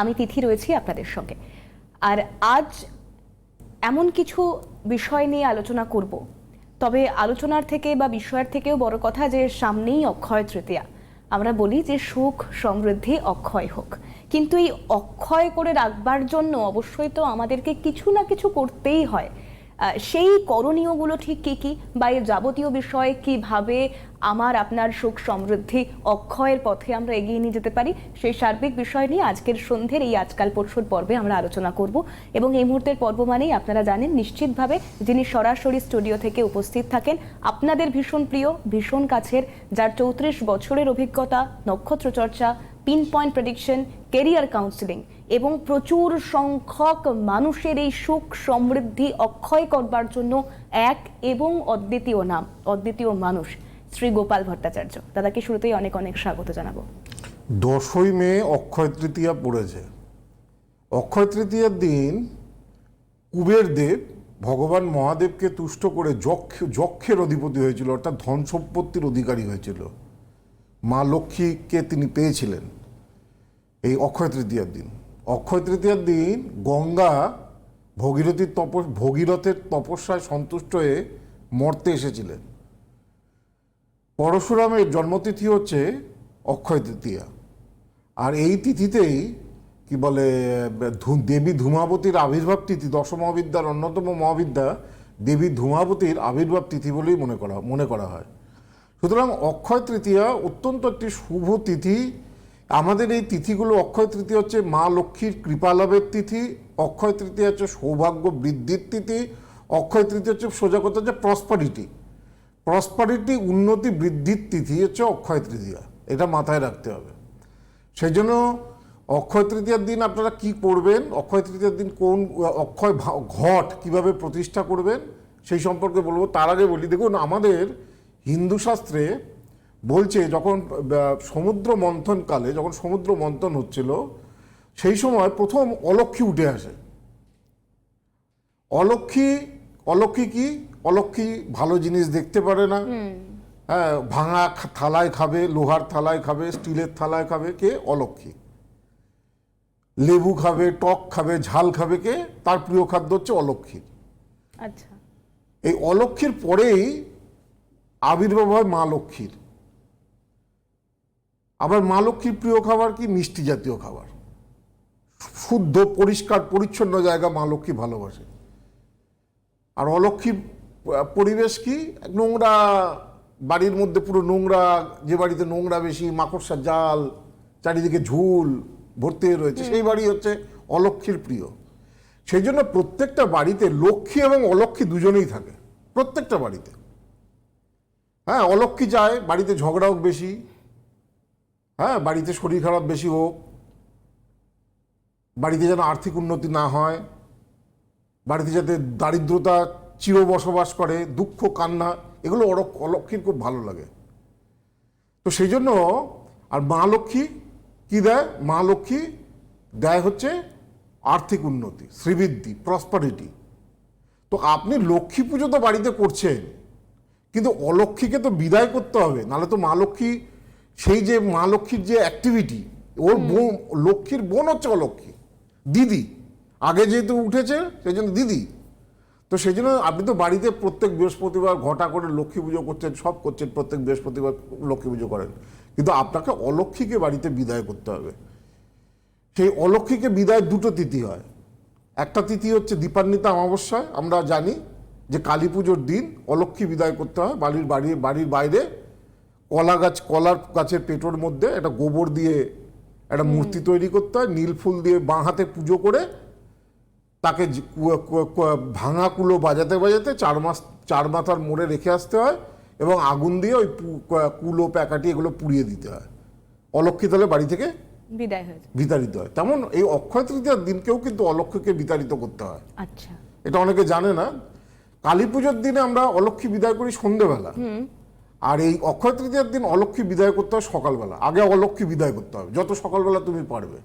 আমি তিথি রয়েছি আপনাদের সঙ্গে। আর আজ এমন কিছু বিষয় নিয়ে আলোচনা করব। তবে আলোচনার থেকে বা বিষয়ের থেকেও বড় কথা যে সামনেই অক্ষয় তৃতীয়া। আমরা বলি যে সুখ, সমৃদ্ধি, অক্ষয় হোক। কিন্তু এই অক্ষয় করে রাখবার জন্য অবশ্যই তো আমাদেরকে কিছু না কিছু করতেই হয়। সেই করণীয়গুলো ঠিক কি কি বা এর যাবতীয় বিষয়ে কীভাবে আমার, আপনার সুখ সমৃদ্ধি অক্ষয়ের পথে আমরা এগিয়ে নিয়ে যেতে পারি, সেই সার্বিক বিষয় নিয়ে আজকের সন্ধ্যের এই আজকাল পরশুর পর্বে আমরা আলোচনা করব। এবং এই মুহূর্তের পর্ব মানেই আপনারা জানেন, নিশ্চিতভাবে যিনি সরাসরি স্টুডিও থেকে উপস্থিত থাকেন, আপনাদের ভীষণ প্রিয়, ভীষণ কাছের, যার চৌত্রিশ বছরের অভিজ্ঞতা নক্ষত্র চর্চা pin point prediction career counselling এবং প্রচুর সংখ্যক মানুষের এই সুখ সমৃদ্ধি অক্ষয় করবার জন্য এক এবং অদ্বিতীয় নাম, অদ্বিতীয় মানুষ, শ্রী গোপাল ভট্টাচার্য। দাদাকে শুরুতেই অনেক অনেক স্বাগত জানাব। দশই মে অক্ষয় তৃতীয়া পড়েছে। অক্ষয় তৃতীয়ার দিন কুবের দেব ভগবান মহাদেবকে তুষ্ট করে যক্ষ, যক্ষের অধিপতি হয়েছিল, অর্থাৎ ধন সম্পত্তির অধিকারী হয়েছিল। মা লক্ষ্মীকে তিনি পেয়েছিলেন। এই অক্ষয় তৃতীয়ার দিন। অক্ষয় তৃতীয়ার দিন গঙ্গা ভগীরথীর তপ ভগীরথের তপস্যায় সন্তুষ্ট হয়ে মর্তে এসেছিলেন। পরশুরামের জন্মতিথি হচ্ছে অক্ষয় তৃতীয়া। আর এই তিথিতেই কি বলে দেবী ধূমাবতীর আবির্ভাব তিথি দশ মহাবিদ্যার অন্যতম মহাবিদ্যা দেবী ধূমাবতীর আবির্ভাব তিথি বলেই মনে করা মনে করা হয়। সুতরাং অক্ষয় তৃতীয়া অত্যন্ত একটি শুভ তিথি আমাদের এই তিথিগুলো অক্ষয় তৃতীয় হচ্ছে মা লক্ষ্মীর কৃপালাভের তিথি, অক্ষয় তৃতীয় হচ্ছে সৌভাগ্য বৃদ্ধির তিথি, অক্ষয় তৃতীয় হচ্ছে সোজা কথা হচ্ছে প্রসপারিটি প্রসপারিটি উন্নতি বৃদ্ধির তিথি হচ্ছে অক্ষয় তৃতীয়া, এটা মাথায় রাখতে হবে। সেই জন্য অক্ষয় তৃতীয়ার দিন আপনারা কি করবেন? অক্ষয় তৃতীয়ার দিন কোন অক্ষয় ঘট কীভাবে প্রতিষ্ঠা করবেন? সেই সম্পর্কে বলব। তার আগে বলি, দেখুন, আমাদের হিন্দু শাস্ত্রে বলছে যখন সমুদ্র মন্থনকালে যখন সমুদ্র মন্থন হচ্ছিল সেই সময় প্রথম অলক্ষী উঠে আসে। অলক্ষী অলক্ষী কি? অলক্ষী ভালো জিনিস দেখতে পারে না। হ্যাঁ ভাঙা থালায় খাবে লোহার থালায় খাবে স্টিলের থালায় খাবে কে? অলক্ষী লেবু খাবে টক খাবে ঝাল খাবে কে? তার প্রিয় খাদ্য হচ্ছে অলক্ষী আচ্ছা। এই অলক্ষীর পরেই আবির্ভাব হয় মা লক্ষ্মীর। আবার মা লক্ষ্মীর প্রিয় খাবার কি? মিষ্টি জাতীয় খাবার। শুদ্ধ পরিষ্কার পরিচ্ছন্ন জায়গা মা লক্ষ্মী ভালোবাসে। আর অলক্ষীর আহ, পরিবেশ কি? নোংরা বাড়ির মধ্যে পুরো নোংরা যে বাড়িতে নোংরা বেশি মাকড়সার জাল চারিদিকে ঝুল ভর্তি হয়ে রয়েছে সেই বাড়ি হচ্ছে অলক্ষীর প্রিয়। সেই জন্য প্রত্যেকটা বাড়িতে লক্ষ্মী এবং অলক্ষী দুজনেই থাকে প্রত্যেকটা বাড়িতে। হ্যাঁ অলক্ষী যায় বাড়িতে ঝগড়া হোক বেশি হ্যাঁ বাড়িতে শরীর খারাপ বেশি হোক, বাড়িতে যেন আর্থিক উন্নতি না হয়, বাড়িতে যাতে দারিদ্রতা চির বসবাস করে, দুঃখ, কান্না, এগুলো অরক- অলক্ষীর খুব ভালো লাগে। তো সেই জন্য আর মা লক্ষ্মী কি দেয়? মা লক্ষ্মী দেয় হচ্ছে আর্থিক উন্নতি, শ্রীবৃদ্ধি প্রসপারিটি তো আপনি লক্ষ্মী পুজো তো বাড়িতে করছেন, কিন্তু অলক্ষ্মীকে তো বিদায় করতে হবে, নাহলে তো মা লক্ষ্মী সেই যে মা লক্ষ্মীর যে অ্যাক্টিভিটি ওর বোন লক্ষ্মীর বোন হচ্ছে অলক্ষী দিদি। আগে যেহেতু উঠেছে সেই জন্য দিদি। তো সেই জন্য আপনি তো বাড়িতে প্রত্যেক বৃহস্পতিবার ঘটা করে লক্ষ্মী পুজো করছেন সব করছেন প্রত্যেক বৃহস্পতিবার লক্ষ্মী পুজো করেন। কিন্তু আপনাকে অলক্ষীকে বাড়িতে বিদায় করতে হবে। সেই অলক্ষীকে বিদায় দুটো তিথি হয়। একটা তিথি হচ্ছে দীপান্বিতা অমাবস্যায় আমরা জানি যে কালী পুজোর দিন অলক্ষী বিদায় করতে হয় বাড়ির বাড়ির বাড়ির বাইরে। কলা গাছ কলার গাছের পেটোর মধ্যে একটা গোবর দিয়ে একটা মূর্তি তৈরি করতে হয় নীল ফুল দিয়ে বাঁ হাতে পুজো করে তাকে ভাঙা কুলো বাজাতে বাজাতে চার মাস চার মাথার মোড়ে রেখে আসতে হয় এবং আগুন দিয়ে ওই কুলো প্যাকাটি এগুলো পুড়িয়ে দিতে হয়। অলক্ষী তাহলে বাড়ি থেকে বিদায় বিতাড়িত হয়। তেমন এই অক্ষয় তৃতীয়ার দিনকেও কিন্তু অলক্ষ্যকে বিতাড়িত করতে হয়। আচ্ছা। এটা অনেকে জানে না। কালী পুজোর দিনে আমরা অলক্ষী বিদায় করি সন্ধেবেলা। আর এই অক্ষয় তৃতীয়ার দিন অলক্ষী বিদায় করতে হয় সকালবেলা। আগে অলক্ষী বিদায় করতে হবে। যত সকালবেলা তুমি পারবে।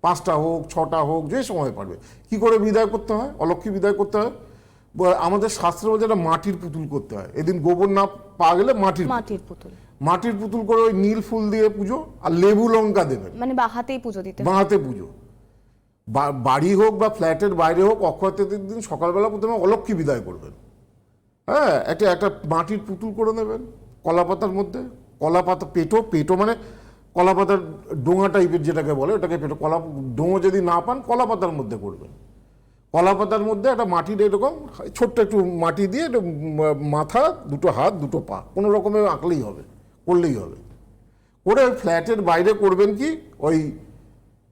পাঁচটা হোক ছটা হোক যে সময় পারবে। কি করে বিদায় করতে হয়? অলক্ষী বিদায় করতে হয়? আমাদের শাস্ত্রে বলছে একটা মাটির পুতুল করতে হয়। এদিন গোবর না পাওয়া গেলে মাটির মাটির পুতুল। মাটির পুতুল করে ওই নীল ফুল দিয়ে পুজো আর লেবু লঙ্কা দেবেন। মানে বা হাতেই পুজো দিতে হয়। বাঁহাতে পুজো। বা- বাড়ি হোক বা ফ্ল্যাটের বাইরে হোক অক্ষয় তৃতীয়ার দিন সকালবেলা প্রথমে অলক্ষ্মী বিদায় করবেন। হ্যাঁ একটা একটা মাটির পুতুল করে নেবেন। কলা পাতার মধ্যে কলা পাতা পেটো পেটো মানে কলা পাতার ডোঙা টাইপের যেটাকে বলে, ওটাকে পেটো, কলা, ডোঙো যদি না পান কলা পাতার মধ্যে করবেন। কলা পাতার মধ্যে একটা মাটির এরকম ছোট্ট একটু মাটি দিয়ে মাথা, দুটো হাত, দুটো পা, কোনো রকমে আঁকলেই হবে, করলেই হবে। করে ওই ফ্ল্যাটের বাইরে করবেন কি? ওই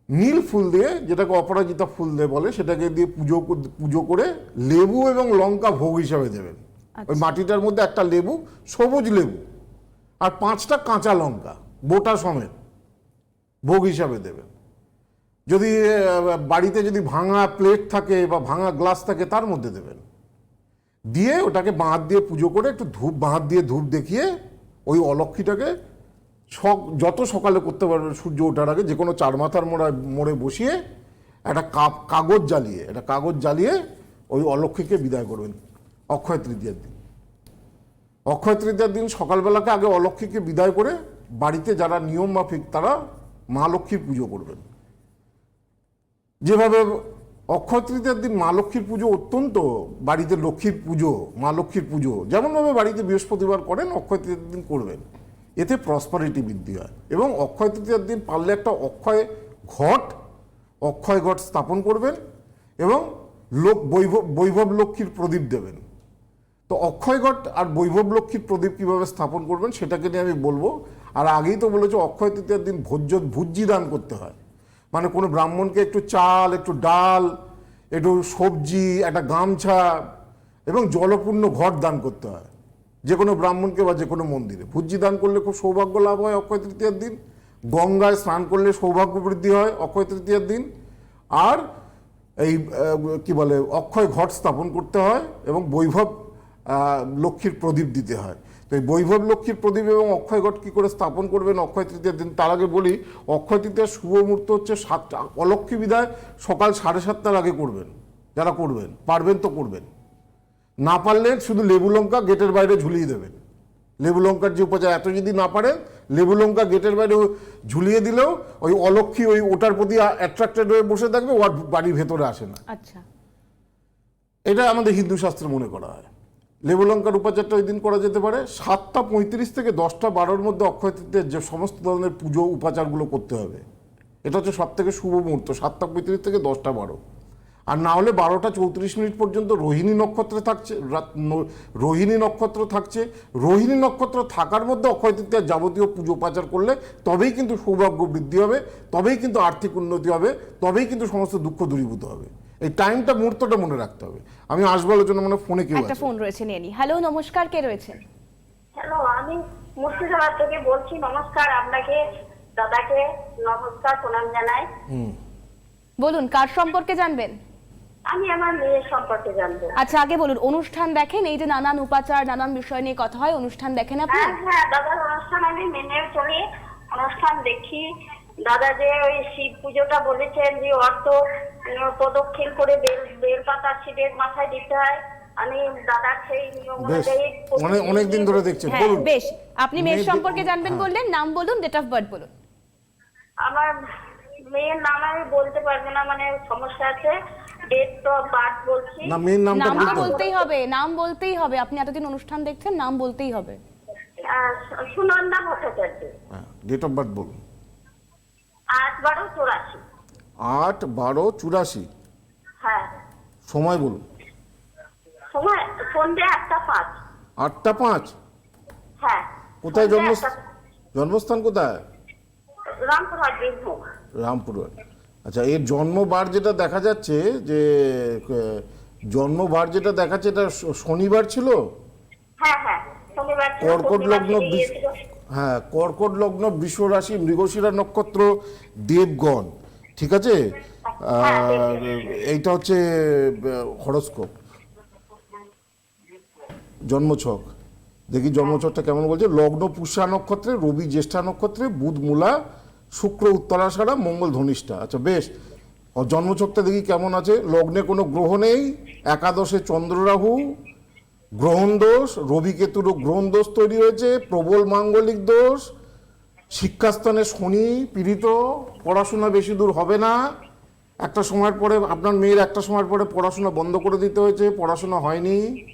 নীল ফুল দিয়ে, যেটাকে অপরাজিতা ফুল দিয়ে বলে, সেটাকে দিয়ে পুজো পুজো করে লেবু এবং লঙ্কা ভোগ হিসাবে দেবেন। ওই মাটিটার মধ্যে একটা লেবু, সবুজ লেবু, আর পাঁচটা কাঁচা লঙ্কা, বোটা সমেত, ভোগ হিসাবে দেবেন যদি বাড়িতে যদি ভাঙা প্লেট থাকে বা ভাঙা গ্লাস থাকে, তার মধ্যে দেবেন। দিয়ে ওটাকে বাঁধ দিয়ে পুজো করে একটু ধূপ, বাঁধ দিয়ে ধূপ দেখিয়ে ওই অলক্ষীটাকে যত সকালে করতে পারবেন, সূর্য ওঠার আগে যে কোনো চার মাথার মোড়া মোড়ে বসিয়ে একটা কাগজ জ্বালিয়ে, একটা কাগজ জ্বালিয়ে ওই অলক্ষীকে বিদায় করবেন। অক্ষয় তৃতীয়ার দিন। অক্ষয় তৃতীয়ার দিন সকালবেলাকে আগে অলক্ষীকে বিদায় করে বাড়িতে যারা নিয়ম মাফিক তারা মা লক্ষ্মীর পুজো করবেন। যেভাবে অক্ষয় তৃতীয়ার দিন মা লক্ষ্মীর পুজো অত্যন্ত বাড়িতে লক্ষ্মীর পুজো, মা লক্ষ্মীর পুজো, যেমনভাবে বাড়িতে বৃহস্পতিবার করেন, অক্ষয় তৃতীয়ার দিন করবেন। এতে প্রসপারিটি বৃদ্ধি হয় এবং অক্ষয় তৃতীয়ার দিন পারলে একটা অক্ষয় ঘট অক্ষয় ঘট স্থাপন করবেন এবং লোক বৈভব বৈভব লক্ষ্মীর প্রদীপ দেবেন। তো অক্ষয় ঘট আর বৈভব লক্ষ্মীর প্রদীপ কীভাবে স্থাপন করবেন সেটাকে নিয়ে আমি বলব। আর আগেই তো বলেছ, অক্ষয় তৃতীয়ার দিন ভোজ্য ভুজ্জি দান করতে হয়। মানে কোনো ব্রাহ্মণকে একটু চাল, একটু ডাল, একটু সবজি, একটা গামছা এবং জলপূর্ণ ঘট দান করতে হয়। যে কোনো ব্রাহ্মণকে বা যে কোনো মন্দিরে। ভুজ্জি দান করলে খুব সৌভাগ্য লাভ হয় অক্ষয় তৃতীয়ার দিন। গঙ্গায় স্নান করলে সৌভাগ্য বৃদ্ধি হয় অক্ষয় তৃতীয়ার দিন। আর এই কি বলে, অক্ষয় ঘট স্থাপন করতে হয় এবং বৈভব লক্ষ্মীর প্রদীপ দিতে হয়। তো এই বৈভব লক্ষ্মীর প্রদীপ এবং অক্ষয় ঘট কী করে স্থাপন করবেন? অক্ষয় তৃতীয়ার দিন তার আগে বলি অক্ষয় তৃতীয়ার শুভ মুহূর্ত হচ্ছে সাতটা অলক্ষ্মী বিদায় সকাল সাড়ে সাতটার আগে করবেন। যারা করবেন পারবেন তো করবেন। না পারলে শুধু লেবু লঙ্কা গেটের বাইরে ঝুলিয়ে দেবেন। লেবু লঙ্কার যে উপচার এত যদি না পারেন লেবু লঙ্কা গেটের বাইরে ঝুলিয়ে দিলেও ওই অলক্ষী ওই ওটার প্রতি অ্যাট্রাক্টেড হয়ে বসে থাকবে ও আর বাড়ির ভেতরে আসে না। আচ্ছা। এটা আমাদের হিন্দু শাস্ত্রে মনে করা হয়। লেবু লঙ্কার উপাচারটা ওই দিন করা যেতে পারে। সাতটা পঁয়ত্রিশ থেকে দশটা বারোর মধ্যে অক্ষয় যে সমস্ত ধরনের পুজো, উপাচারগুলো করতে হবে। এটা হচ্ছে সব থেকে শুভ মুহূর্ত, সাতটা পঁয়ত্রিশ থেকে দশটা বারো। আর না হলে বারোটা চৌত্রিশ মিনিট পর্যন্ত রোহিণী নক্ষত্রে থাকছে রোহিণী নক্ষত্র থাকছে। রোহিণী নক্ষত্র থাকার মধ্যে অক্ষয় যাবতীয় পুজো পাচার করলে তবেই কিন্তু সৌভাগ্য বৃদ্ধি হবে, তবেই কিন্তু আর্থিক উন্নতি হবে, তবেই কিন্তু সমস্ত দুঃখ দূরীভূত হবে। এই টাইমটা মুহূর্তটা মনে রাখতে হবে। আমি আসব আলোচনা মানে ফোনে কেউ একটা আছে? ফোন রয়েছে নিয়ে নি। হ্যালো নমস্কার কে রয়েছেন? হ্যালো আমি মুর্শিদাবাদ থেকে বলছি নমস্কার আপনাকে দাদাকে নমস্কার প্রণাম জানাই। বলুন কার সম্পর্কে জানবেন? আমি আমার মেয়ের সম্পর্কে জানব। আচ্ছা আগে বলুন অনুষ্ঠান দেখেন এই যে নানান উপাচার নানান বিষয় নিয়ে কথা হয় অনুষ্ঠান দেখেন আপনি? হ্যাঁ হ্যাঁ দাদার অনুষ্ঠান আমি মেনে চলি অনুষ্ঠান দেখি দাদা যে ওই শিব পুজোটা বলেছেন যে অর্থ প্রদক্ষিণ করে বেল বেল পাতা শিবের মাথায় দিতে হয়। আমি দাদার সেই নিয়ম অনুযায়ী অনেক অনেক দিন ধরে দেখছেন। হ্যাঁ বলুন। বেশ। আপনি মেয়ের সম্পর্কে জানবেন হ্যাঁ। বললেন নাম বলুন ডেট অফ বার্থ বলুন। আমার মেয়ের নাম আমি বলতে পারব না মানে সমস্যা আছে। ডেট অফ বার্থ বলছি। না নামটা হবে। বলতেই হবে নাম বলতেই হবে। আপনি এতদিন অনুষ্ঠান দেখছেন নাম বলতেই হবে। আহ, সুনন্দা ভট্টাচার্য। হ্যাঁ ডেট অফ বার্থ বলুন। আট বারো চৌরাশি। আট বারো চুরাশি। হ্যাঁ। সময় বলুন। সময় সন্ধ্যে আটটা পাঁচ। আটটা পাঁচ? হ্যাঁ। কোথায় জন্ম জন্মস্থান? কোথায়? রামপুরহাট বীরভূম। রামপুরহাট। আচ্ছা এর জন্মবার যেটা দেখা যাচ্ছে যে জন্মবার যেটা দেখাচ্ছে এটা শনিবার ছিল? হ্যাঁ হ্যাঁ। কর্কট লগ্ন। হ্যাঁ কর্কট লগ্ন বৃষ রাশি মৃগশিরা নক্ষত্র, দেবগণ, ঠিক আছে? এইটা হচ্ছে হরস্কোপ। জন্মছক। দেখি জন্মছকটা কেমন বলছে? লগ্ন, পুষা নক্ষত্রে, রবি, জ্যেষ্ঠা নক্ষত্রে, বুধ, মূলা, শুক্র উত্তরাষাঢ়া মঙ্গল, ধনিষ্ঠা। আচ্ছা বেশ। জন্মছকটা দেখি কেমন আছে? লগ্নে কোনো গ্রহ নেই। একাদশে চন্দ্ররাহু গ্রহণ দোষ রবি কেতুরও গ্রহণ দোষ তৈরি হয়েছে প্রবল মাঙ্গলিক দোষ শিক্ষাস্থানে শনি পীড়িত পড়াশোনা বেশি দূর হবে না। একটা সময়ের পরে আপনার মেয়ের একটা সময়ের পরে পড়াশোনা বন্ধ করে দিতে হয়েছে পড়াশোনা হয়নি।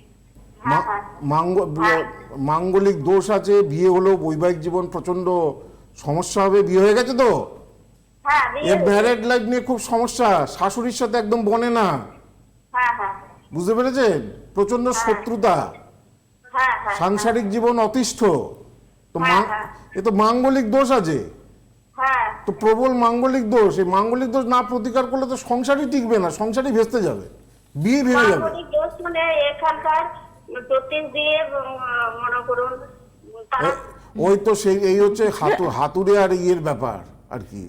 মাঙ্গ- মাঙ্গলিক দোষ আছে বিয়ে হলেও বৈবাহিক জীবন প্রচণ্ড সমস্যা হবে বিয়ে হয়ে গেছে তো? হ্যাঁ এর ম্যারেড লাইফ নিয়ে খুব সমস্যা শাশুড়ির সাথে একদম বনে না। হ্যাঁ হ্যাঁ। বুঝতে পেরেছেন? প্রচণ্ড শত্রুতা। হ্যাঁ হ্যাঁ সাংসারিক জীবন অতিষ্ঠ। তো হ্যাঁ, হ্যাঁ। এ তো মাঙ্গলিক দোষ আছে। হ্যাঁ। তো প্রবল মাঙ্গলিক দোষ। এই মাঙ্গলিক দোষ না প্রতিকার করলে তো সংসারই টিকবে না সংসারই ভেস্তে যাবে। বিয়ে ভেঙে যাবে। দোষ মানে এখানকার দিয়ে মনে করুন ওই তো সেই এই হচ্ছে হাতু হাতুড়ে আর ইয়ের ব্যাপার আর কি।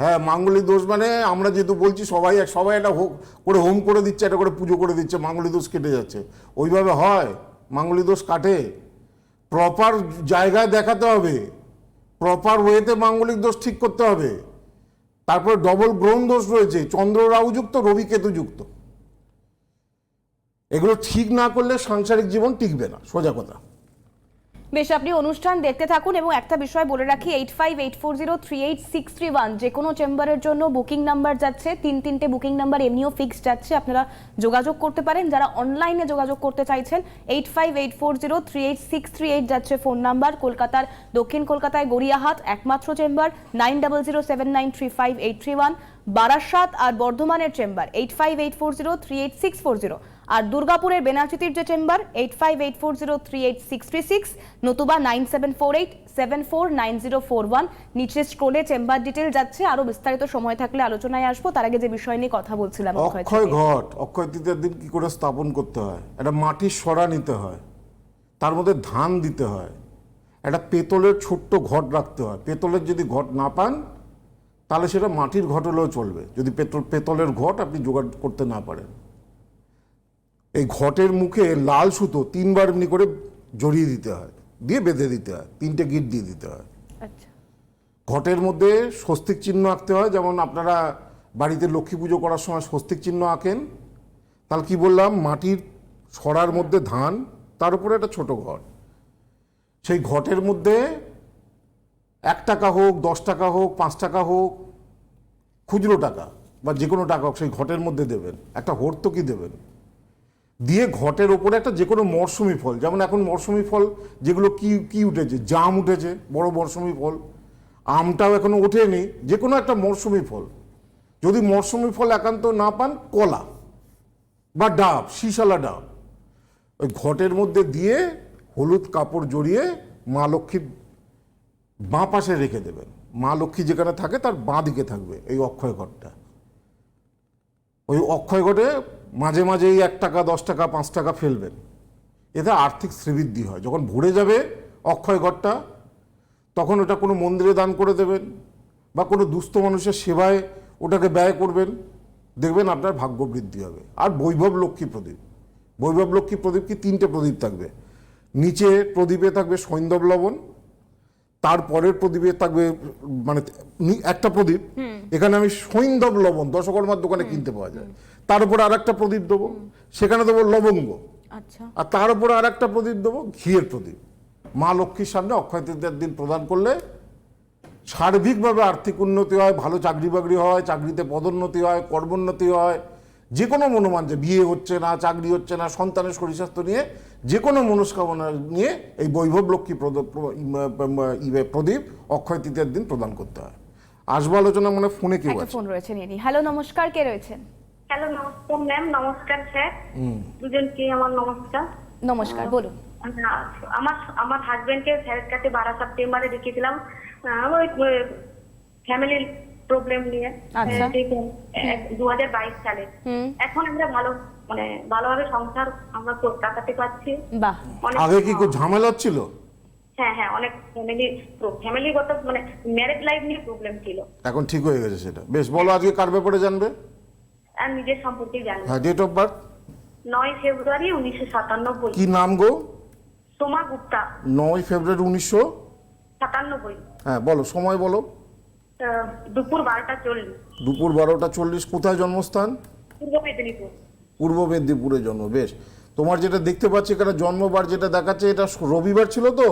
হ্যাঁ মাঙ্গলিক দোষ মানে আমরা যেহেতু বলছি সবাই এক, সবাই একটা হোক করে হোম করে দিচ্ছে, একটা করে পুজো করে দিচ্ছে, মাঙ্গলিক দোষ কেটে যাচ্ছে। ওইভাবে হয়, মাঙ্গলিক দোষ কাটে। প্রপার জায়গায় দেখাতে হবে। প্রপার ওয়েতে মাঙ্গলিক দোষ ঠিক করতে হবে। তারপরে ডবল গ্রহণ দোষ রয়েছে, চন্দ্র রাহুযুক্ত রবি কেতুযুক্ত এগুলো ঠিক না করলে সাংসারিক জীবন টিকবে না, সোজা কথা। বেশ, আপনি অনুষ্ঠান দেখতে থাকুন এবং একটা বিষয় বলে রাখি eight five eight four zero three eight six three one যে কোনো চেম্বারের জন্য বুকিং নাম্বার যাচ্ছে, তিন তিনটে বুকিং নাম্বার এমনিও ফিক্স যাচ্ছে, আপনারা যোগাযোগ করতে পারেন। যারা অনলাইনে যোগাযোগ করতে চাইছেন eight five eight four zero three eight six three eight যাচ্ছে ফোন নাম্বার কলকাতার, দক্ষিণ কলকাতায় গড়িয়াহাট, একমাত্র chamber nine double zero seven nine three five eight three one Barasat আর বর্ধমানের chamber eight five eight four zero three eight six four zero আর দুর্গাপুরের বেনাচিতির যে chamber eight five eight four zero three eight six three six নতুবা nine seven four eight seven four nine zero four one নিচে স্ক্রোলে chamber detail যাচ্ছে, আরও বিস্তারিত সময় থাকলে আলোচনায় আসব, তার আগে যে বিষয় নিয়ে কথা বলছিলাম অক্ষয় ঘট, অক্ষয় তৃতীয়ার দিন কি করে স্থাপন করতে হয়? একটা মাটির সরা নিতে হয়, তার মধ্যে ধান দিতে হয়, একটা পেতলের ছোট্ট ঘট রাখতে হয়, পেতলের যদি ঘট না পান, তাহলে সেটা মাটির ঘট হলেও চলবে, যদি পেতল, পেতলের ঘট আপনি জোগাড় করতে না পারেন। এই ঘটের মুখে লাল সুতো তিনবার এমনি করে জড়িয়ে দিতে হয় দিয়ে বেঁধে দিতে হয় তিনটে গিট দিয়ে দিতে হয়। আচ্ছা। ঘটের মধ্যে স্বস্তিক চিহ্ন আঁকতে হয় যেমন আপনারা বাড়িতে লক্ষ্মী পুজো করার সময় স্বস্তিক চিহ্ন আঁকেন। তাহলে কি বললাম মাটির ছড়ার মধ্যে ধান তার উপরে একটা ছোট ঘট সেই ঘটের মধ্যে এক টাকা হোক দশ টাকা হোক পাঁচ টাকা হোক খুচরো টাকা বা যে কোনো টাকা হোক সেই ঘটের মধ্যে দেবেন। একটা হর্তকি দেবেন। দিয়ে ঘটের ওপরে একটা যে কোনো মরশুমি ফল, যেমন এখন মরশুমি ফল যেগুলো কি কি উঠেছে? জাম উঠেছে, বড় মরশুমি ফল। আমটাও এখনও ওঠেনি, যে কোনো একটা মরশুমি ফল। যদি মরশুমি ফল একান্ত না পান, কলা বা ডাব, শিশালা ডাব। ওই ঘটের মধ্যে দিয়ে হলুদ কাপড় জড়িয়ে মা লক্ষ্মীর বাঁ পাশে রেখে দেবেন। মা লক্ষ্মী যেখানে থাকে, তার বাঁ দিকে থাকবে এই অক্ষয় ঘরটা ওই অক্ষয় ঘটে মাঝে মাঝেই এক টাকা দশ টাকা পাঁচ টাকা ফেলবেন। এতে আর্থিক শ্রীবৃদ্ধি হয়। যখন ভরে যাবে অক্ষয় ঘরটা তখন ওটা কোনো মন্দিরে দান করে দেবেন বা কোনো দুস্থ মানুষের সেবায় ওটাকে ব্যয় করবেন। দেখবেন আপনার ভাগ্য বৃদ্ধি হবে। আর বৈভব লক্ষ্মী প্রদীপ। বৈভব লক্ষ্মী প্রদীপ কি তিনটে প্রদীপ থাকবে? নিচে প্রদীপে থাকবে সৈন্দব লবণ তারপরের প্রদীপে থাকবে মানে একটা প্রদীপ। এখানে আমি সৈন্দব লবণ দশকর্মার দোকানে কিনতে পাওয়া যায়। তার উপরে আর একটা প্রদীপ দেবো সেখানে দেবো লবঙ্গ। আচ্ছা। আর তার উপরে আর একটা প্রদীপ দেবো ঘিয়ের প্রদীপ। মা লক্ষ্মীর সামনে অক্ষয় তৃতীয়ার দিন প্রদান করলে সার্বিকভাবে আর্থিক উন্নতি হয় ভালো চাকরি বাকরি হয় চাকরিতে পদোন্নতি হয় কর্মোন্নতি হয়। যে কোনো মনোমান যে বিয়ে হচ্ছে না চাকরি হচ্ছে না সন্তানের শরীর স্বাস্থ্য নিয়ে যে কোনো মনস্কামনা নিয়ে এই বৈভব লক্ষ্মী ইয়ে প্রদীপ অক্ষয় তৃতীয়ার দিন প্রদান করতে হয়। আসব আলোচনা মানে ফোনে কেউ ফোন রয়েছে নিয়ে হ্যালো নমস্কার কে রয়েছেন? হ্যালো নমস্কার ম্যাম নমস্কার স্যার দুজনকে আমার নমস্কার। নমস্কার বলুন। আমার আমার হাজবেন্ডকে স্যারের কাছে বারাসাত চেম্বারে দেখিয়েছিলাম ওই ফ্যামিলির প্রবলেম নিয়ে। আচ্ছা। দু হাজার বাইশ সালে। এখন আমরা ভালো মানে ভালোভাবে সংসার আমরা কাটাতে পারছি। অনেক আগে কি কোনো ঝামেলা হচ্ছিল হ্যাঁ হ্যাঁ অনেক ফ্যামিলি ফ্যামিলিগত মানে ম্যারেজ লাইফ নিয়ে প্রবলেম ছিল। এখন ঠিক হয়ে গেছে সেটা। বেশ বলো আজকে কার ব্যাপারে জানবে? আর নিজের সম্পর্কে জানব হ্যাঁ ডেট অফ বার্থ নয় ফেব্রুয়ারি উনিশশো সাতানব্বই কি নাম গো? সোমা গুপ্তা। নয় ফেব্রুয়ারি উনিশশো? সাতানব্বই হ্যাঁ বলো সময় বলো। দুপুর বারোটা চল্লিশ। দুপুর বারোটা চল্লিশ কোথায় জন্মস্থান? পূর্ব মেদিনীপুর। পূর্ব মেদিনীপুরে জন্ম বেশ। তোমার যেটা দেখতে পাচ্ছি এখানে জন্মবার যেটা দেখাচ্ছে এটা রবিবার ছিল তো?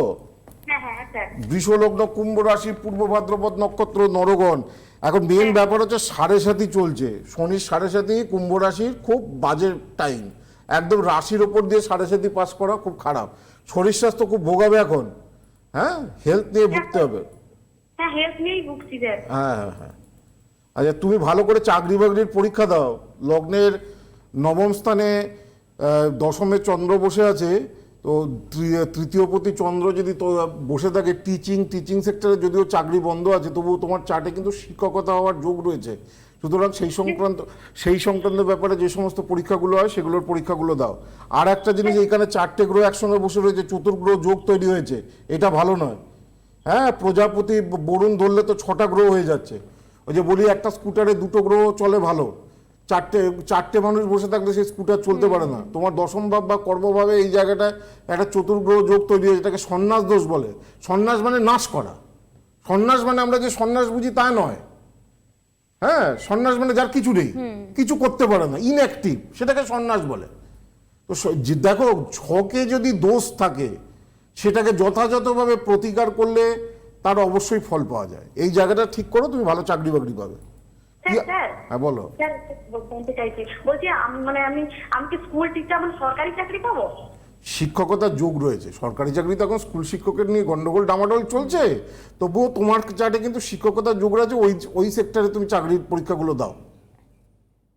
হ্যাঁ হ্যাঁ স্যার। বৃষলগ্ন কুম্ভ রাশি পূর্ব ভাদ্রপদ নক্ষত্র নরগণ। এখন মেন ব্যাপার হচ্ছে সাড়ে সাথী চলছে। শনির সাড়ে সাথী কুম্ভ রাশির খুব বাজে টাইম একদম রাশির ওপর দিয়ে সাড়ে সাথী পাস করা খুব খারাপ। শরীর স্বাস্থ্য খুব ভোগাবে এখন। হ্যাঁ? হেলথ নিয়ে ভুগতে হবে। হ্যাঁ হ্যাঁ হ্যাঁ হ্যাঁ। আচ্ছা তুমি ভালো করে চাকরি বাকরির পরীক্ষা দাও। লগ্নের নবম স্থানে দশমে চন্দ্র বসে আছে। তো তৃতীয় প্রতি চন্দ্র যদি বসে থাকে টিচিং টিচিং সেক্টরে যদিও চাকরি বন্ধ আছে, তবুও তোমার চার্টে কিন্তু শিক্ষকতা হওয়ার যোগ রয়েছে। সুতরাং সেই সংক্রান্ত সেই সংক্রান্ত ব্যাপারে যে সমস্ত পরীক্ষাগুলো হয়, সেগুলোর পরীক্ষাগুলো দাও। আর একটা জিনিস এখানে চারটে গ্রহ একসঙ্গে বসে রয়েছে, চতুর্গ্রহ যোগ তৈরি হয়েছে, এটা ভালো নয়। হ্যাঁ প্রজাপতি বরুণ ধরলে তো ছটা গ্রহ হয়ে যাচ্ছে। ওই যে বলি, একটা স্কুটারে দুটো গ্রহ চলে ভালো। চারটে চারটে মানুষ বসে থাকলে সেই স্কুটার চলতে পারে না। তোমার দশম ভাব বা কর্মভাবে এই জায়গাটায় একটা চতুর্গ্রহ যোগ তৈরি হয়েছে এটাকে সন্ন্যাস দোষ বলে। সন্ন্যাস মানে নাশ করা। সন্ন্যাস মানে আমরা যে সন্ন্যাস বুঝি তা নয়। হ্যাঁ সন্ন্যাস মানে যার কিছু নেই। কিছু করতে পারে না। ইনঅ্যাক্টিভ সেটাকে সন্ন্যাস বলে। তো দেখো ছকে যদি দোষ থাকে সেটাকে যথাযথভাবে প্রতিকার করলে তার অবশ্যই ফল পাওয়া যায়। এই জায়গাটা ঠিক করো তুমি ভালো চাকরি বাকরি পাবে। হ্যাঁ বলো। বলতে চাইছি। বলছি আম- মানে আমি আমি কি স্কুল টিচার মানে সরকারি চাকরি পাবো? শিক্ষকতার যোগ রয়েছে। সরকারি চাকরি তো এখন স্কুল শিক্ষকের নিয়ে গন্ডগোল ডামাডোল চলছে। তবুও তোমার চাটে কিন্তু শিক্ষকতার যোগ রয়েছে। ওই ওই সেক্টরে তুমি চাকরির পরীক্ষাগুলো দাও।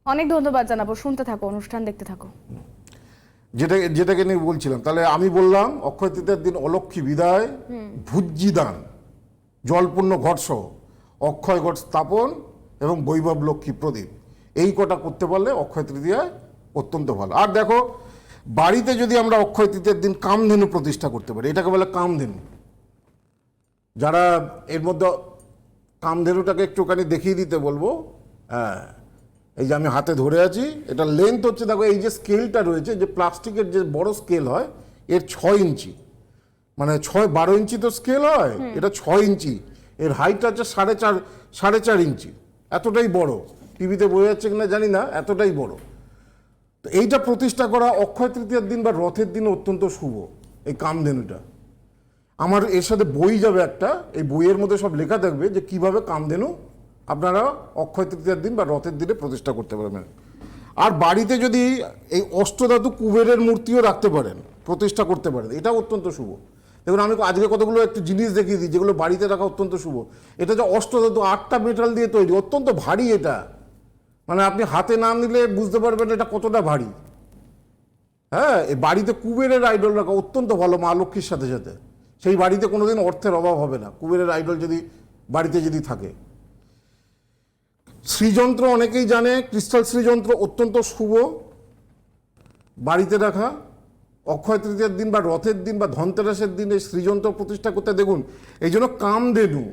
অনেক ধন্যবাদ জানাব। শুনতে থাকো অনুষ্ঠান দেখতে থাকো। যেটা যেটাকে নিয়ে বলছিলাম তাহলে আমি বললাম অক্ষয় তৃতীয়ার দিন অলক্ষী বিদায় ভুজ্জি দান জলপূর্ণ ঘটসহ অক্ষয় ঘট স্থাপন এবং বৈভব লক্ষ্মী প্রদীপ। এই কটা করতে পারলে অক্ষয় তৃতীয়ায় অত্যন্ত ভালো। আর দেখো বাড়িতে যদি আমরা অক্ষয় তৃতীয়ার দিন কামধেনু প্রতিষ্ঠা করতে পারি এটাকে বলে কামধেনু। যারা এর মধ্যে কামধেনুটাকে একটুখানি দেখিয়ে দিতে বলব হ্যাঁ এই যে আমি হাতে ধরে আছি এটা লেন্থ হচ্ছে দেখো এই যে স্কেলটা রয়েছে যে প্লাস্টিকের যে বড় স্কেল হয় এর ছয় ইঞ্চি। মানে ছয় বারো ইঞ্চি তো স্কেল হয় এটা ছয় ইঞ্চি। এর হাইট আছে সাড়ে চার সাড়ে চার ইঞ্চি। এতটাই বড়। টিভিতে বোঝা যাচ্ছে কিনা জানি না, এতটাই বড়। তো এইটা প্রতিষ্ঠা করা অক্ষয় তৃতীয়ার দিন বা রথের দিন অত্যন্ত শুভ, এই কামধেনুটা। আমার এর সাথে বই যাবে একটা, এই বইয়ের মধ্যে সব লেখা থাকবে যে কীভাবে কামধেনু আপনারা অক্ষয় তৃতীয়ার দিন বা রথের দিনে প্রতিষ্ঠা করতে পারবেন। আর বাড়িতে যদি এই অষ্টধাতু কুবেরের মূর্তিও রাখতে পারেন, প্রতিষ্ঠা করতে পারেন এটা অত্যন্ত শুভ। দেখুন, আমি আজকে কতগুলো একটু জিনিস দেখিয়ে দিই, যেগুলো বাড়িতে রাখা অত্যন্ত শুভ। এটা যে অষ্টধাতু আটটা মেটাল দিয়ে তৈরি, অত্যন্ত ভারী এটা। মানে আপনি হাতে না নিলে বুঝতে পারবেন এটা কতটা ভারী। হ্যাঁ বাড়িতে কুবেরের আইডল রাখা অত্যন্ত ভালো মা লক্ষ্মীর সাথে সাথে। সেই বাড়িতে কোনোদিন অর্থের অভাব হবে না। কুবেরের আইডল যদি বাড়িতে যদি থাকে। শ্রীযন্ত্র অনেকেই জানে, ক্রিস্টাল শ্রীযন্ত্র অত্যন্ত শুভ। বাড়িতে রাখা অক্ষয় তৃতীয়ার দিন বা রথের দিন বা ধনতেরাসের দিন এই শ্রীযন্ত্র প্রতিষ্ঠা করতে দেখুন, এই জন্য কামধেনু,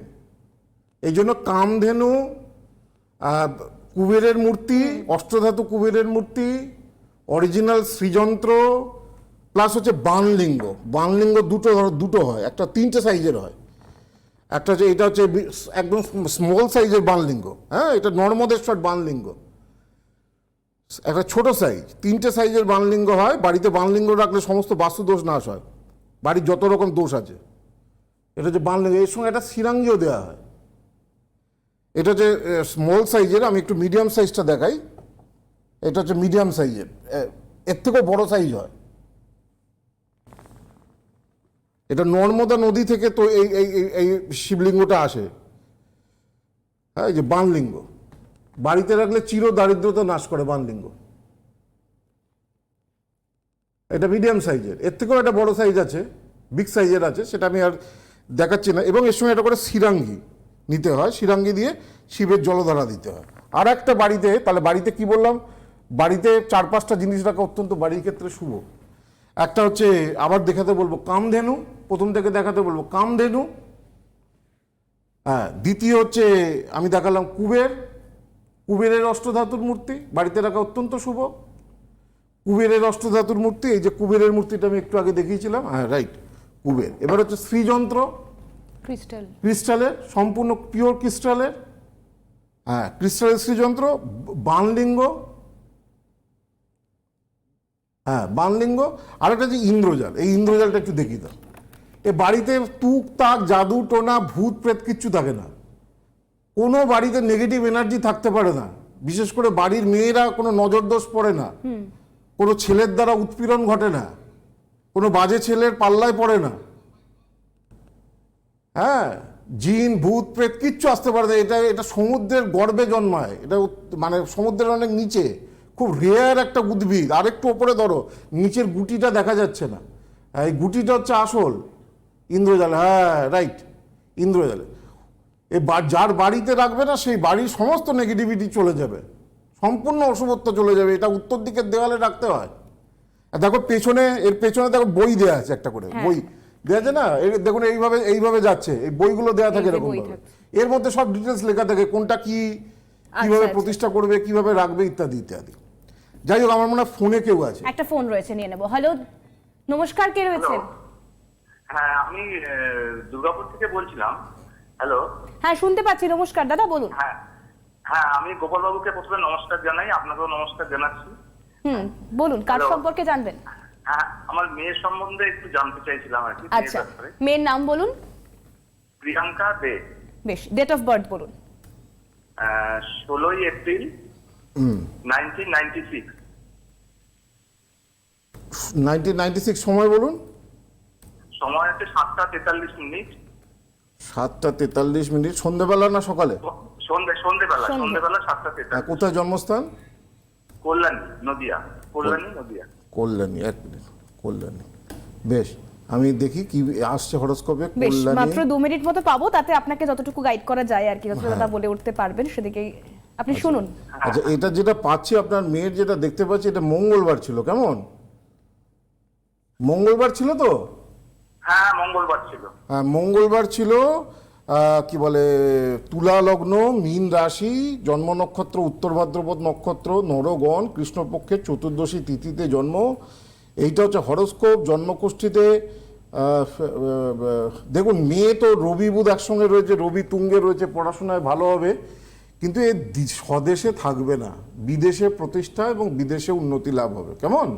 এই জন্য কামধেনু কুবেরের মূর্তি, অষ্টধাতু কুবেরের মূর্তি, অরিজিনাল শ্রীযন্ত্র প্লাস হচ্ছে বানলিঙ্গ বানলিঙ্গ দুটো দুটো হয়, একটা তিনটে সাইজের হয়। একটা হচ্ছে, এটা হচ্ছে একদম স্মল সাইজের বানলিঙ্গ হ্যাঁ? এটা নর্মদেশ্বর বানলিঙ্গ একটা ছোট সাইজ তিনটে সাইজের বানলিঙ্গ হয়, বাড়িতে বানলিঙ্গ রাখলে সমস্ত বাস্তু দোষ নাশ হয়। বাড়ির যত রকম দোষ আছে। এটা হচ্ছে বানলিঙ্গ, এর সঙ্গে একটা সিরাঙ্গিও দেওয়া হয়। এটা হচ্ছে স্মল সাইজের আমি একটু মিডিয়াম সাইজটা দেখাই। এটা হচ্ছে মিডিয়াম সাইজের এর থেকেও বড় সাইজ হয়। এটা নর্মদা নদী থেকে তো এই এই শিবলিঙ্গটা আসে। হ্যাঁ এই যে বানলিঙ্গ। বাড়িতে রাখলে চির দারিদ্রতা নাশ করে বানলিঙ্গ এটা মিডিয়াম সাইজের এর থেকেও একটা বড় সাইজ আছে বিগ সাইজের আছে, সেটা আমি আর দেখাচ্ছি না। এবং এর সঙ্গে একটা করে সিরাঙ্গি নিতে হয়। সিরাঙ্গি দিয়ে শিবের জলধারা দিতে হয়। আর একটা বাড়িতে, তাহলে বাড়িতে কি বললাম? বাড়িতে চার পাঁচটা জিনিস রাখা অত্যন্ত বাড়ির ক্ষেত্রে শুভ। একটা হচ্ছে, আবার দেখাতে বলব, কামধেনু, প্রথম থেকে দেখাতে বলব, কামধেনু। হ্যাঁ দ্বিতীয় হচ্ছে, আমি দেখালাম কুবের কুবেরের অষ্টধাতুর মূর্তি বাড়িতে রাখা অত্যন্ত শুভ। কুবেরের অষ্টধাতুর মূর্তি এই যে কুবেরের মূর্তিটা আমি একটু আগে দেখিয়েছিলাম হ্যাঁ রাইট কুবের। এবার হচ্ছে শ্রীযন্ত্র। ক্রিস্টাল। ক্রিস্টালের সম্পূর্ণ পিওর ক্রিস্টালের হ্যাঁ ক্রিস্টালের শ্রীযন্ত্র বানলিঙ্গ হ্যাঁ বানলিঙ্গ আর একটা যে ইন্দ্রজাল এই ইন্দ্রজালটা একটু দেখি দাও। এ বাড়িতে তুক তাক জাদু টোনা ভূত প্রেত কিচ্ছু থাকে না। কোনো বাড়িতে নেগেটিভ এনার্জি থাকতে পারে না। বিশেষ করে বাড়ির মেয়েরা কোনো নজর দোষ পড়ে না। কোনো ছেলের দ্বারা উৎপীড়ন ঘটে না। কোনো বাজে ছেলের পাল্লায় পড়ে না। হ্যাঁ জিন ভূত প্রেত কিচ্ছু আসতে পারে না। এটা এটা সমুদ্রের গর্বে জন্মায়। এটা মানে সমুদ্রের অনেক নিচে। খুব রেয়ার একটা উদ্ভিদ। আর একটু ওপরে ধরো নিচের গুটিটা দেখা যাচ্ছে না। এই গুটিটা হচ্ছে আসল। ইন্দ্রজাল হ্যাঁ রাইট ইন্দ্রজালে। এ বা- যার বাড়িতে রাখবে না সেই বাড়ির সমস্ত নেগেটিভিটি চলে যাবে। সম্পূর্ণ অশুভত্ব চলে যাবে। এটা উত্তর দিকের দেওয়ালে রাখতে হয়। আর দেখো পেছনে এর পেছনে দেখো বই দেওয়া আছে একটা করে বই। দেওয়া আছে না? দেখুন এইভাবে এইভাবে যাচ্ছে। এই বইগুলো দেওয়া থাকে এরকম। এর মধ্যে সব ডিটেলস লেখা থাকে কোনটা কি কীভাবে আচ্ছা। প্রতিষ্ঠা করবে কীভাবে রাখবে ইত্যাদি ইত্যাদি। যাই হোক আমার মনে হয় ফোনে কেউ আছে। একটা ফোন রয়েছে নিয়ে নেব। হ্যালো নমস্কার কে রয়েছেন হ্যাঁ আমি দুর্গাপুর থেকে বলছিলাম। হ্যালো? হ্যাঁ শুনতে পাচ্ছি নমস্কার। দাদা বলুন। হ্যাঁ হ্যাঁ আমি গোপাল বাবুকে প্রথমে নমস্কার জানাই আপনাকেও নমস্কার জানাচ্ছি। হুম বলুন কার সম্পর্কে জানবেন? হ্যাঁ আমার মেয়ের সম্বন্ধে একটু জানতে চাইছিলাম আর কি মেয়ের আচ্ছা মেয়ের নাম বলুন। প্রিয়াঙ্কা দে। বেশ ডেট অফ বার্থ বলুন। ষোলোই April nineteen ninety six. Nineteen ninety six সময় বলুন। সময় হচ্ছে সাতটা তেতাল্লিশ মিনিট। সাতটা তেতাল্লিশ মিনিট। সন্ধ্যেবেলা না সকালে? সন্ধে সন্ধেবেলা। সন্ধেবেলা সাতটা হ্যাঁ, তেতাল্লিশ কোথায় জন্মস্থান? কল্যাণী নদিয়া। কল্যাণী নদিয়া। কল্যাণী এক মিনিট। কল্যাণী। বেশ আমি দেখি কি আসছে হরস্কোপে। বেশ কল্যাণী। মাত্র দু মিনিট মতো পাবো তাতে আপনাকে যতটুকু গাইড করা যায় আর কি যতটা দাদা বলে উঠতে পারবেন সেদিকেই আপনি শুনুন। আচ্ছা এটা যেটা পাচ্ছি আপনার মেয়ের যেটা দেখতে পাচ্ছি এটা মঙ্গলবার ছিল কেমন? মঙ্গলবার ছিল তো? হ্যাঁ মঙ্গলবার ছিল। হ্যাঁ কি বলে, তুলা লগ্ন, মীন রাশি, জন্ম নক্ষত্র, উত্তর ভাদ্রপদ নক্ষত্র, নরগণ, কৃষ্ণপক্ষের চতুর্দশী তিথিতে জন্ম। এইটা হচ্ছে হরস্কোপ, জন্মকুষ্ঠিতে দেখুন, মেয়ে তো রবি বুধ একসঙ্গে রয়েছে, রবি তুঙ্গে রয়েছে, পড়াশোনায় ভালো হবে। কিন্তু এ স্বদেশে থাকবে না। বিদেশে প্রতিষ্ঠা এবং বিদেশে উন্নতি লাভ হবে। কেমন?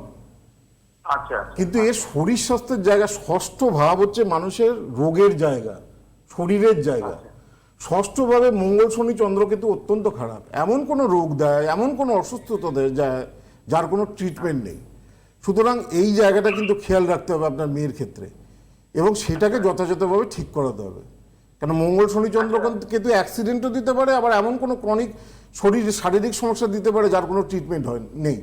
কিন্তু এর শরীর স্বাস্থ্যের জায়গা ষষ্ঠ ভাব হচ্ছে মানুষের রোগের জায়গা শরীরের জায়গা। ষষ্ঠভাবে মঙ্গল শনি চন্দ্রকেতু অত্যন্ত খারাপ। এমন কোনো রোগ দেয় এমন কোনো অসুস্থতা দেয় যার কোনো ট্রিটমেন্ট নেই। সুতরাং এই জায়গাটা কিন্তু খেয়াল রাখতে হবে আপনার মেয়ের ক্ষেত্রে। এবং সেটাকে যথাযথভাবে ঠিক করাতে হবে। কেন মঙ্গল শনি চন্দ্র কিন্তু অ্যাক্সিডেন্টও দিতে পারে আবার এমন কোনো ক্রনিক শরীর শারীরিক সমস্যা দিতে পারে যার কোনো ট্রিটমেন্ট হয় নেই।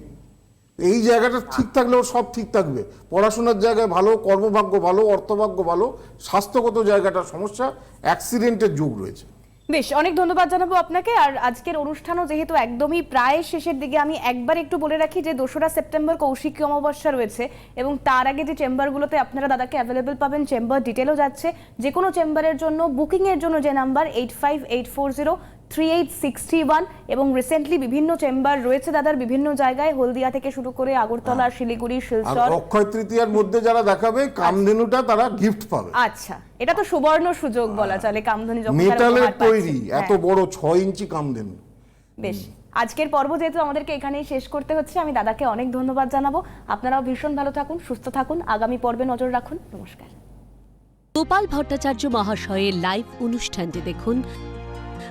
এই জায়গাটা ঠিক থাকলে ওর সব ঠিক থাকবে। পড়াশোনার জায়গায় ভালো কর্মভাগ্য ভালো অর্থভাগ্য ভালো স্বাস্থ্যগত জায়গাটার সমস্যা অ্যাক্সিডেন্টের যুগ রয়েছে। বেশ অনেক ধন্যবাদ জানাব আপনাকে। আর আজকের অনুষ্ঠানও যেহেতু একদমই প্রায় শেষের দিকে আমি একবার একটু বলে রাখি যে দোসরা সেপ্টেম্বর কৌশিক অমাবস্যা রয়েছে এবং তার আগে যে চেম্বারগুলোতে আপনারা দাদাকে অ্যাভেলেবেল পাবেন চেম্বার ডিটেলও যাচ্ছে। যে কোনো চেম্বারের জন্য বুকিংয়ের জন্য যে number eight five eight four zero three eight sixty one এবং রিসেন্টলি বিভিন্ন চেম্বার রয়েছে দাদার বিভিন্ন জায়গায় হলদিয়া থেকে শুরু করে আগরতলা শিলিগুড়ি শিলচর। অক্ষয় তৃতীয়ার মধ্যে যারা দেখাবে কামধেনুটা তারা গিফট পাবে। আচ্ছা এটা তো সুবর্ণ সুযোগ বলা চলে কামধনি যখন মেটালের তৈরি এত হ্যাঁ। বড় ছয় ইঞ্চি কামধেনু। বেশ আজকের পর্ব যেহেতু আমাদেরকে এখানেই শেষ করতে হচ্ছে আমি দাদাকে অনেক ধন্যবাদ জানাব। আপনারাও ভীষণ ভালো থাকুন সুস্থ থাকুন আগামী পর্বে নজর রাখুন। নমস্কার। গোপাল ভট্টাচার্য মহাশয়ের লাইভ অনুষ্ঠানটি দেখুন